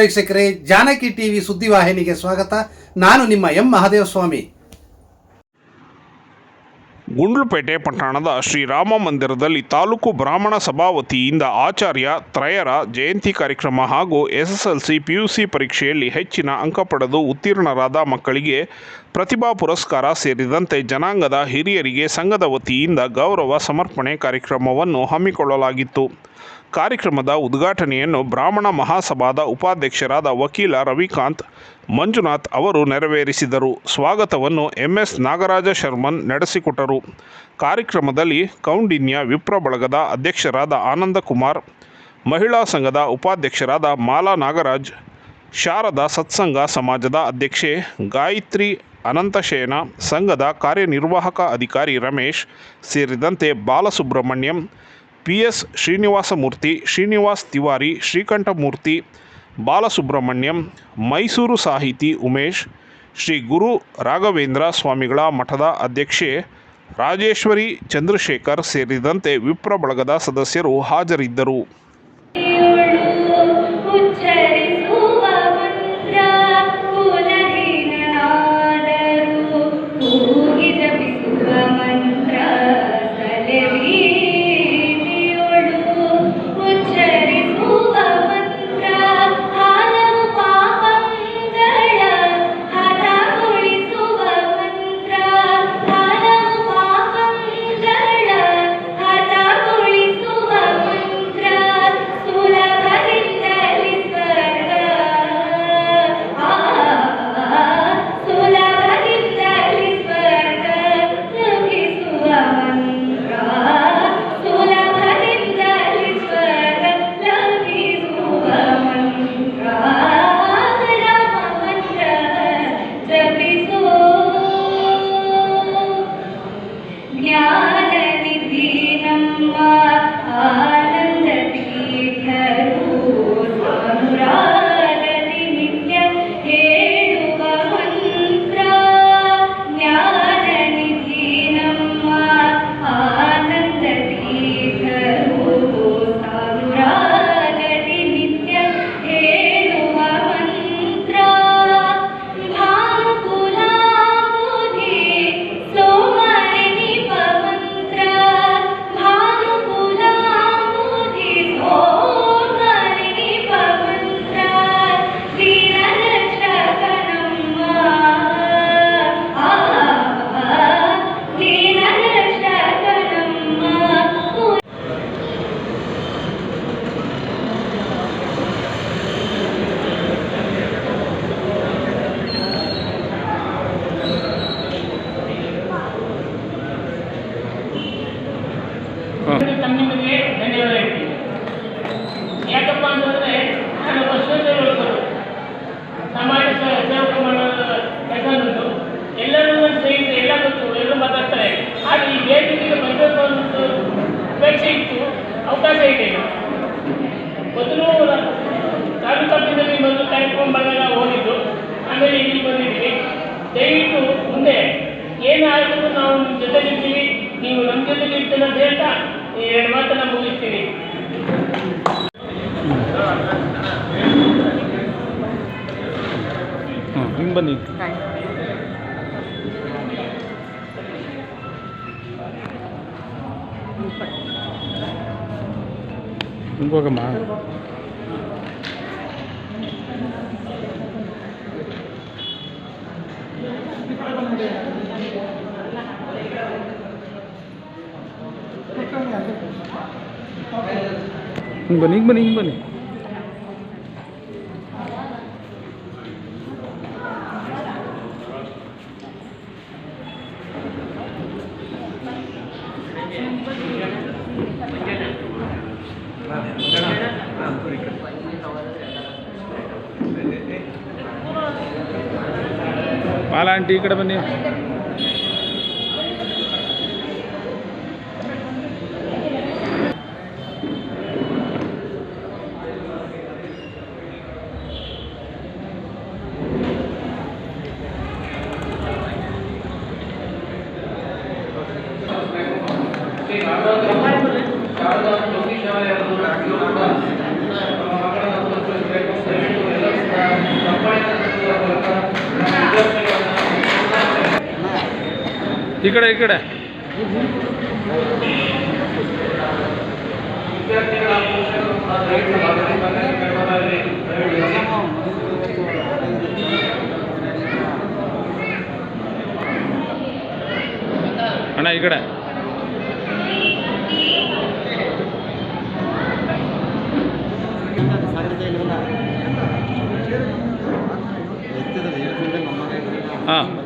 ವೀಕ್ಷಕರೇ, ಜಾನಕಿ ಟಿವಿ ಸುದ್ದಿವಾಹಿನಿಗೆ ಸ್ವಾಗತ. ನಾನು ನಿಮ್ಮ ಎಂ ಮಹಾದೇವಸ್ವಾಮಿ. ಗುಂಡ್ಲುಪೇಟೆ ಪಟ್ಟಣದ ಶ್ರೀರಾಮ ಮಂದಿರದಲ್ಲಿ ತಾಲೂಕು ಬ್ರಾಹ್ಮಣ ಸಭಾ ವತಿಯಿಂದ ಆಚಾರ್ಯ ತ್ರಯರ ಜಯಂತಿ ಕಾರ್ಯಕ್ರಮ ಹಾಗೂ ಎಸ್ಎಸ್ಎಲ್ಸಿ ಪಿಯುಸಿ ಪರೀಕ್ಷೆಯಲ್ಲಿ ಹೆಚ್ಚಿನ ಅಂಕ ಪಡೆದು ಉತ್ತೀರ್ಣರಾದ ಮಕ್ಕಳಿಗೆ ಪ್ರತಿಭಾ ಪುರಸ್ಕಾರ ಸೇರಿದಂತೆ ಜನಾಂಗದ ಹಿರಿಯರಿಗೆ ಸಂಘದ ವತಿಯಿಂದ ಗೌರವ ಸಮರ್ಪಣೆ ಕಾರ್ಯಕ್ರಮವನ್ನು ಹಮ್ಮಿಕೊಳ್ಳಲಾಗಿತ್ತು. ಕಾರ್ಯಕ್ರಮದ ಉದ್ಘಾಟನೆಯನ್ನು ಬ್ರಾಹ್ಮಣ ಮಹಾಸಭಾದ ಉಪಾಧ್ಯಕ್ಷರಾದ ವಕೀಲ ರವಿಕಾಂತ್ ಮಂಜುನಾಥ್ ಅವರು ನೆರವೇರಿಸಿದರು. ಸ್ವಾಗತವನ್ನು ಎಂಎಸ್ ನಾಗರಾಜ ಶರ್ಮನ್ ನಡೆಸಿಕೊಟ್ಟರು. ಕಾರ್ಯಕ್ರಮದಲ್ಲಿ ಕೌಂಡಿನ್ಯ ವಿಪ್ರ ಬಳಗದ ಅಧ್ಯಕ್ಷರಾದ ಆನಂದಕುಮಾರ್, ಮಹಿಳಾ ಸಂಘದ ಉಪಾಧ್ಯಕ್ಷರಾದ ಮಾಲಾ ನಾಗರಾಜ್, ಶಾರದಾ ಸತ್ಸಂಗ ಸಮಾಜದ ಅಧ್ಯಕ್ಷೆ ಗಾಯತ್ರಿ ಅನಂತಶೇನ ಸಂಘದ ಕಾರ್ಯನಿರ್ವಾಹಕ ಅಧಿಕಾರಿ ರಮೇಶ್ ಸೇರಿದಂತೆ ಬಾಲಸುಬ್ರಹ್ಮಣ್ಯಂ ಪಿ ಎಸ್ ಶ್ರೀನಿವಾಸಮೂರ್ತಿ, ಶ್ರೀನಿವಾಸ್ ತಿವಾರಿ, ಶ್ರೀಕಂಠಮೂರ್ತಿ, ಬಾಲಸುಬ್ರಹ್ಮಣ್ಯಂ, ಮೈಸೂರು ಸಾಹಿತಿ ಉಮೇಶ್, ಶ್ರೀ ಗುರು ರಾಘವೇಂದ್ರ ಸ್ವಾಮಿಗಳ ಮಠದ ಅಧ್ಯಕ್ಷೆ ರಾಜೇಶ್ವರಿ ಚಂದ್ರಶೇಖರ್ ಸೇರಿದಂತೆ ವಿಪ್ರ ಬಳಗದ ಸದಸ್ಯರು ಹಾಜರಿದ್ದರು. ಹಿಂಗೆ ಬನ್ನಿ ಹಿಂಗೆ ಹೋಗಮ್ಮ ಹಿಂಗೆ ಬನ್ನಿ ಹಿಂಗೆ ಬನ್ನಿ ಹಿಂಗೆ ಬನ್ನಿ ಪಾಲ ಆಂಟಿ ಈ ಕಡೆ ಬನ್ನಿ ಶಾರದಾ ಜೋಗಿ ಶಾಲೆಯನ್ನು ಕೂಡ ನಮ್ಮ ಮಕ್ಕಳನ್ನು ತೋರಿಸಬೇಕು ದಯವಿಟ್ಟು ಎಲ್ಲ ಈ ಕಡೆ ಈ ಕಡೆ ಅಣ್ಣ ಈ ಕಡೆ ಹಾಂ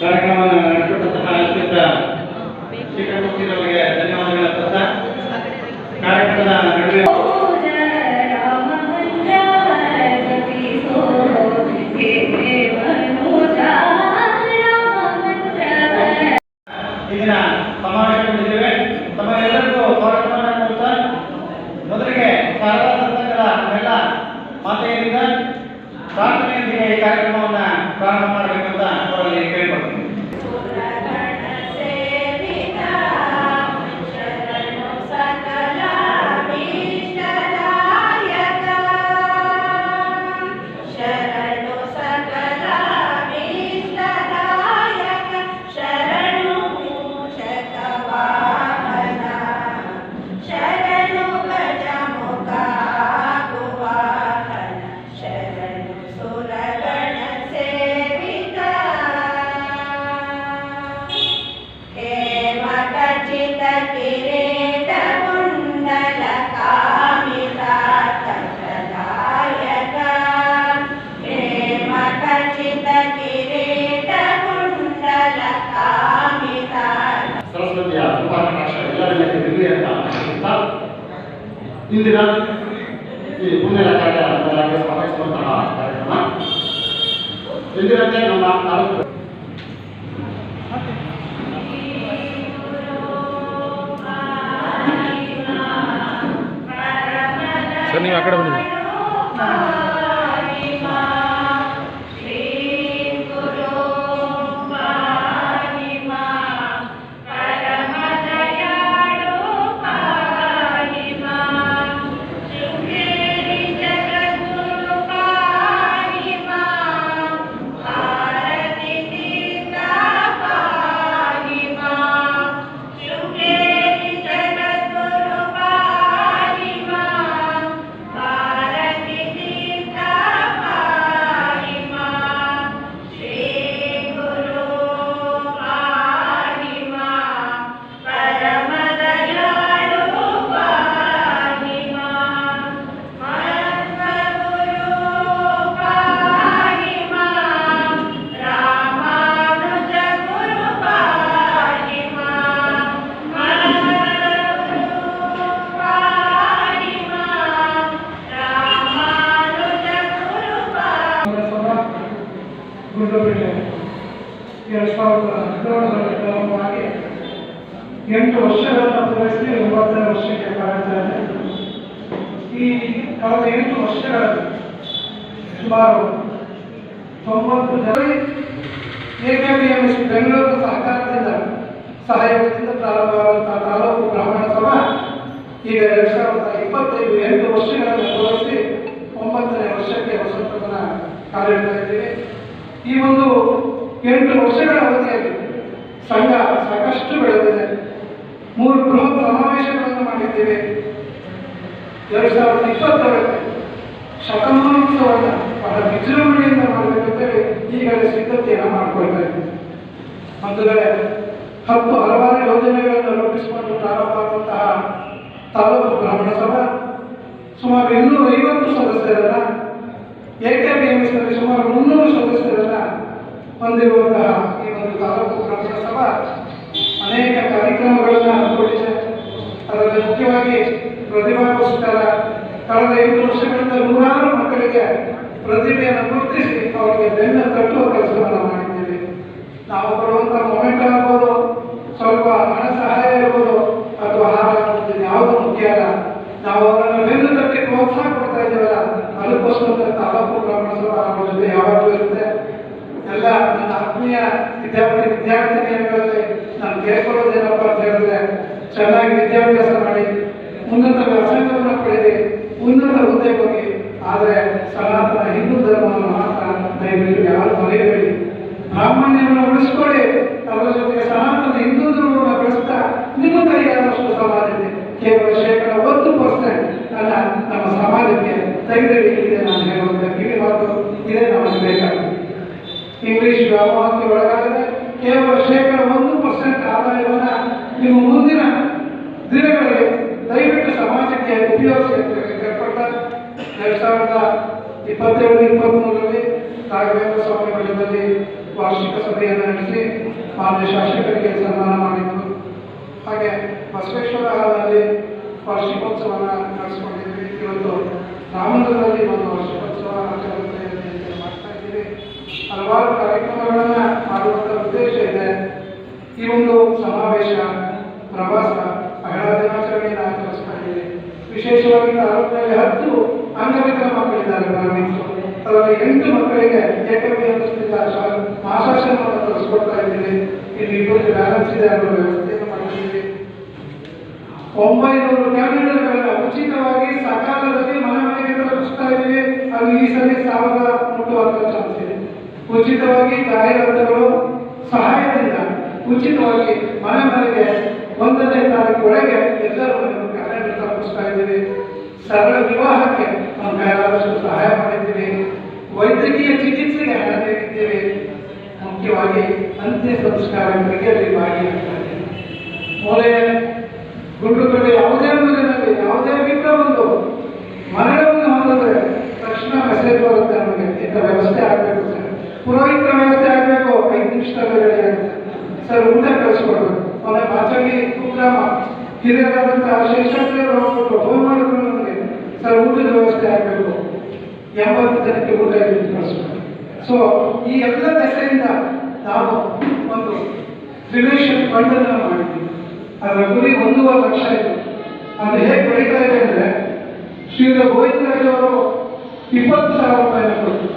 ಕಾರ್ಯಕ್ರಮವನ್ನು ನಡೆಸಿಕೊಟ್ಟಂತಹ ಅತ್ಯಂತ ಶ್ರೀಕಂಠಮೂರ್ತಿಯವರಿಗೆ ಧನ್ಯವಾದಗಳ. ಅರ್ಪಿಸ್ತಾ ಕಾರ್ಯಕ್ರಮದ ಇಂದಿನ ಈ ಪುಣ್ಯದ ಕಾರ್ಯ ಅದರಾಗೆ ಸ್ವಾಗತಿಸುವಂತಹ ಕಾರ್ಯಕ್ರಮ ಎಂದಿನಂತೆ ನಮ್ಮ ನಾಲ್ಕು ಸರ್ ನೀವು ಆ ಕಡೆ ಬನ್ನಿ ಕಳೆದ ಎಂಟು ವರ್ಷಗಳಲ್ಲಿ ಸುಮಾರು ತೊಂಬತ್ತು ಜನ ಎಸ್ ಬೆಂಗಳೂರು ಸಹಕಾರದಿಂದ ಸಹಾಯದಿಂದ ಪ್ರಾರಂಭವಾದಂತಹ ತಾಲೂಕು ಬ್ರಾಹ್ಮಣ ಸಭಾ ಈಗ ಎರಡು ಸಾವಿರದ ಇಪ್ಪತ್ತೈದು ಎಂಟು ವರ್ಷಗಳನ್ನು ಪೂರೈಸಿ ಒಂಬತ್ತನೇ ವರ್ಷಕ್ಕೆ ವಸಂತವನ್ನ ಕಾಲಿಡ್ತಾ ಇದ್ದೀವಿ. ಈ ಒಂದು ಎಂಟು ವರ್ಷಗಳ ಅವಧಿಯಲ್ಲಿ ಸಂಘ ಸಾಕಷ್ಟು ಬೆಳೆದಿದೆ. ಮೂರು ಬೃಹತ್ ಸಮಾವೇಶಗಳನ್ನು ಮಾಡಿದ್ದೇವೆ. ಎರಡು ಸಾವಿರದ ಇಪ್ಪತ್ತರಲ್ಲಿ ಶತಮಾನೋತ್ಸವವನ್ನು ಬಹಳ ವಿಜೃಂಭಣೆಯಿಂದ ಮಾಡಬೇಕಂತೇಳಿ ಈಗಲೇ ಸಿದ್ಧತೆಯನ್ನು ಮಾಡಿಕೊಳ್ತಾ ಇದ್ದೀವಿ. ಬಂಧುಗಳೇ ಹತ್ತು ಹಲವಾರು ಯೋಜನೆಗಳನ್ನು ರೂಪಿಸಿಕೊಂಡು ಪ್ರಾರಂಭವಾದಂತಹ ತಾಲೂಕು ಬ್ರಾಹ್ಮಣ ಸಭಾ, ಸುಮಾರು ಇನ್ನೂರ ಐವತ್ತು ಸದಸ್ಯರನ್ನ ಏಕೆ ಎಂ ಸುಮಾರು ಮುನ್ನೂರು ಸದಸ್ಯರನ್ನ ಹೊಂದಿರುವಂತಹ ಈ ಒಂದು ತಾಲೂಕು ಬ್ರಾಹ್ಮಣ ಸಭಾ ಅನೇಕ ಕಾರ್ಯಕ್ರಮಗಳನ್ನು ಹಮ್ಮಿಕೊಂಡಿದೆ. ಅದರಲ್ಲಿ ಮುಖ್ಯವಾಗಿ ಪ್ರತಿಭಾ ಕಳೆದ ಐದು ವರ್ಷಗಳಿಂದ ನೂರಾರು ಮಕ್ಕಳಿಗೆ ಪ್ರತಿಭೆಯನ್ನು ಗುರುತಿಸಿ ಅವರಿಗೆ ಬೆನ್ನ ಕಟ್ಟುವ ಕೆಲಸವನ್ನು ಮಾಡಿದ್ದೇವೆ. ನಾವು ಕೊಡುವಂಥ ಮೊಮೆಂಟ್ ಆಗ್ಬೋದು, ಸ್ವಲ್ಪ ಹಣ ಸಹಾಯ ಇರ್ಬೋದು, ಅಥವಾ ಆಹಾರ ಯಾವುದು ಮುಖ್ಯ ಅಲ್ಲ. ನಾವು ಅವರನ್ನು ಬೆನ್ನು ತಟ್ಟಿ ಪ್ರೋತ್ಸಾಹ ಕೊಡ್ತಾ ಇದ್ದೀವಲ್ಲ ಅದಕ್ಕೋಸ್ಕರ ತಾಲೂಕು ಬ್ರಾಹ್ಮಣ ಸಭಾ ಯಾವಾಗಲೂ ಇರುತ್ತೆ. ಎಲ್ಲ ನನ್ನ ಆತ್ಮೀಯ ವಿದ್ಯಾರ್ಥಿ ವಿದ್ಯಾರ್ಥಿನಿಯರಲ್ಲಿ ನಾನು ಕೇಳ್ಕೊಳ್ಳೋದೇನಪ್ಪ ಅಂತ ಹೇಳಿದ್ರೆ, ಚೆನ್ನಾಗಿ ವಿದ್ಯಾಭ್ಯಾಸ ಕೇವಲ ಶೇಕಡ ಒಂದು ಪರ್ಸೆಂಟ್ ಅಲ್ಲ, ನಮ್ಮ ಸಮಾಜಕ್ಕೆ ತೆಗೆದಿಡಲಿಕ್ಕಿದೆ ನಾನು ಹೇಳುವಂಥ ಕಿವಿ ಮಾತು ಇದೇ ನಮಗೆ ಬೇಕಾಗುತ್ತೆ ಇಂಗ್ಲಿಷ್ ವ್ಯಾಮೋಹಕ್ಕೆ ಒಳಗಾಗದೆ ಕೇವಲ ಶೇಕಡ ಒಂದು ಪರ್ಸೆಂಟ್ ಆದಾಯವನ್ನು ನಿಮ್ಮ ಮುಂದಿನ ದಿನಗಳಲ್ಲಿ ದಯವಿಟ್ಟು ಸಮಾಜಕ್ಕೆ ಉಪಯೋಗಿಸಿ ಅಂತ ಎರಡು ಸಾವಿರದ ಇಪ್ಪತ್ತೆರಡು ಇಪ್ಪತ್ತ್ಮೂರರಲ್ಲಿ ರಾಘವೇಂದ್ರ ಸ್ವಾಮಿ ಮಠದಲ್ಲಿ ವಾರ್ಷಿಕ ಸಭೆಯನ್ನು ನಡೆಸಿ, ಮಾನ್ಯ ಶಾಸಕರಿಗೆ ಸನ್ಮಾನ ಮಾಡಿದ್ದು. ಹಾಗೆ ಬಸವೇಶ್ವರ ಹಾಲಲ್ಲಿ ವಾರ್ಷಿಕೋತ್ಸವನ ನಡೆಸ್ಕೊಂಡಿದ್ವಿ. ಇವತ್ತು ರಾಮನಗರದಲ್ಲಿ ಒಂದು ವಾರ್ಷಿಕೋತ್ಸವ ಆಚರಣೆ ಮಾಡ್ತಾ ಇದ್ದೀವಿ. ಹಲವಾರು ಕಾರ್ಯಕ್ರಮಗಳನ್ನು ಮಾಡುವಂಥ ಉದ್ದೇಶ ಇದೆ. ಈ ಒಂದು ಸಮಾವೇಶ, ಪ್ರವಾಸ ಮಹಿಳಾ ದಿನಾಚರಣೆಯನ್ನು ಆಚರಿಸ್ತಾ ಇದ್ದೀವಿ. ವಿಶೇಷವಾಗಿ ತಾಲೂಕಿನಲ್ಲಿ ಹತ್ತು ಅಂಗವಿಕಲ ಮಕ್ಕಳಿದ್ದಾರೆ ಗ್ರಾಮೀಣರು ಅದರಲ್ಲಿ ಎಂಟು ಮಕ್ಕಳಿಗೆ ಏಕವಿ ಅನ್ನಿಸ್ತಿಲ್ಲ ಮಾಸಾಶನವನ್ನು ತರಿಸ್ಕೊಡ್ತಾ ಇದ್ದೀವಿ. ಇಲ್ಲಿ ಇಬ್ಬರಿಗೆ ಬ್ಯಾಲೆನ್ಸ್ ಇದೆ ಅನ್ನೋ ಉಚಿತವಾಗಿ ಸಕಾಲದಲ್ಲಿ ಮನೆ ಮನೆಗೆ ತಲುಪಿಸ್ತಾ ಇದ್ದೀವಿ. ಅಲ್ಲಿ ಈ ಸಲ ಸಾವಿರ ಮುಟ್ಟುವಂತ ಚಾನ್ಸ್ ಇದೆ. ಉಚಿತವಾಗಿ ಜಾಹೀರಾತುಗಳು ಸಹಾಯದಿಂದ ಉಚಿತವಾಗಿ ಮನೆ ಮನೆಗೆ ಒಂದನೇ ತಾರೀಕು ಒಳಗೆ ಎಲ್ಲರೂ ಕ್ಯಾಲೆಂಡರ್ ತಲುಪಿಸ್ತಾ ಇದ್ದೀವಿ. ಸರಳ ವಿವಾಹಕ್ಕೆ ನಾವು ಕೈಲಾದಷ್ಟು ಸಹಾಯ ಮಾಡಿದ್ದೀವಿ. ವೈದ್ಯಕೀಯ ಚಿಕಿತ್ಸೆಗೆ ಹಣ ನೀಡಿದ್ದೀವಿ. ಮುಖ್ಯವಾಗಿ ಅಂತ್ಯ ಸಂಸ್ಕಾರ ಕ್ರಿಯೆಯಲ್ಲಿ ಭಾಗಿಯಾಗ್ತಾ ಇದ್ದೀವಿ. ಮೂಲೆ ಗುಂಡು ಕಡೆ ಯಾವುದೇ ಮನೆಯಲ್ಲಿ ಯಾವುದೇ ವಿಘ್ನ ಬಂದು ಮರಣವನ್ನು ಹೊಂದಿದ್ರೆ ತಕ್ಷಣ ಮೆಸೇಜ್ ಬರುತ್ತೆ ನಮಗೆ ಇಂಥ ವ್ಯವಸ್ಥೆ ಆಗಬೇಕು ಸರ್ ಪುರೋಹಿತರ ವ್ಯವಸ್ಥೆ ಆಗಬೇಕು ಐದು ನಿಮಿಷದಲ್ಲಿ ರೆಡಿ ಆಗುತ್ತೆ ಸರ್, ಊಟ ಕಳಿಸ್ಕೊಡ್ಬೇಕು ಅವನ ಮಾಚಂಗಿ ಕುಗ್ರಾಮ ಹಿರಿಯರಾದಂತಹ ಶಿಕ್ಷಕರು ಹೋಗ್ಬಿಟ್ಟು ಫೋನ್ ಮಾಡಿದ್ರು ನನಗೆ ಸರ್, ಊಟದ ವ್ಯವಸ್ಥೆ ಆಗಬೇಕು. ಎಂಬತ್ತು ಜನಕ್ಕೆ ಊಟ ಕಳಿಸ್ಬೇಕು ಸೊ ಈ ಎಲ್ಲ ದಶೆಯಿಂದ ನಾವು ಒಂದು ರಿಲೇಷನ್ ಫಂಡ್ ಅನ್ನು ಮಾಡಿದ್ದೀವಿ ಅದರ ಗುರಿ ಒಂದೂವರೆ ಲಕ್ಷ ಇದೆ ಅದು ಹೇಗೆ ಬೆಳೀತಾ ಇದೆ ಅಂದರೆ ಶ್ರೀಯುತ ಗೋವಿಂದರಾಜ್ ಅವರು ಇಪ್ಪತ್ತು ಸಾವಿರ ರೂಪಾಯಿನ ಕೊಟ್ಟು